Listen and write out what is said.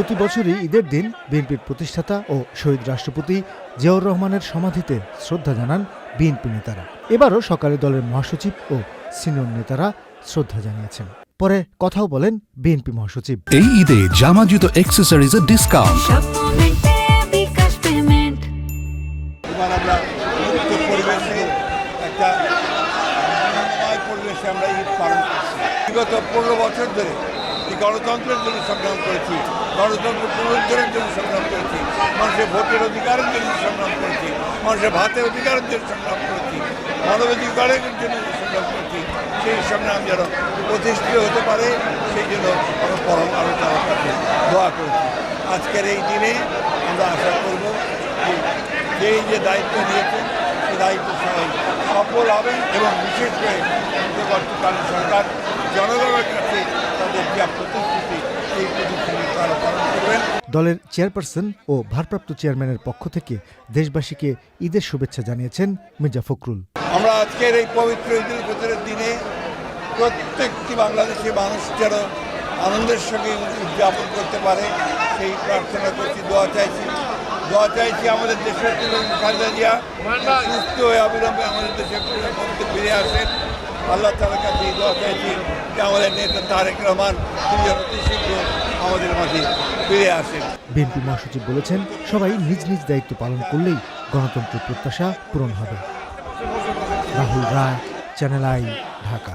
প্রতি বছরই ঈদের দিন বিএনপির প্রতিষ্ঠাতা ও শহীদ রাষ্ট্রপতি জিয়াউর রহমানের সমাধিতে শ্রদ্ধা জানান বিএনপি নেতারা। এবারও সকালে দলের মহাসচিব ও সিনিয়র নেতারা শ্রদ্ধা জানিয়েছেন। পরে কথাও বলেন বিএনপি মহাসচিব। এই ঈদে জামা জুতো অ্যাক্সেসরিজের ডিসকাউন্ট বিগত পনেরো বছর ধরে এই গণতন্ত্রের জন্য সংগ্রাম করেছি, গণতন্ত্র পুনরুদ্ধারের জন্য সংগ্রাম করেছি, মানুষের ভোটের অধিকারের জন্য সংগ্রাম করেছি, মানুষের ভাতের অধিকারের জন্য সংগ্রাম করেছি, মানবাধিকারের জন্য সংগ্রাম করেছি, সেই সংগ্রাম যেন প্রতিষ্ঠিত হতে পারে, সেই জন্য আমরা পরম তার কাছে দোয়া করেছি। আজকের এই দিনে আমরা আশা করব যে যেই যে দায়িত্ব নিয়েছেন সেই দায়িত্ব সবাই সফল হবেন এবং বিশেষ করে সরকার তাদের দলের চেয়ারপারসন ও ভারপ্রাপ্ত চেয়ারম্যানের পক্ষ থেকে দেশবাসীকে ঈদের শুভেচ্ছা জানিয়েছেন মির্জা ফখরুল। আমরা আজকের এই পবিত্র ঈদুল ফিতরের দিনে প্রত্যেকটি বাংলাদেশি মানুষ যেন আনন্দের সঙ্গে উদযাপন করতে পারে, সেই প্রার্থনা করছি, দোয়া চাইছি। দোয়া চাইছি আমাদের দেশের খালেদা জিয়া সুস্থ হয়ে অবিলম্বে আমাদের দেশের ফিরে আসেন। আল্লাহ তালার কাছে এই দোয়া চাইছি যে আমাদের নেতা তারেক রহমান তিনি অতি শীঘ্র আমাদের মাঝে ফিরে আসেন। বিএনপি মহাসচিব বলেছেন, সবাই নিজ নিজ দায়িত্ব পালন করলেই গণতন্ত্রের প্রত্যাশা পূরণ হবে। Rahul Roy, channel i, Dhaka.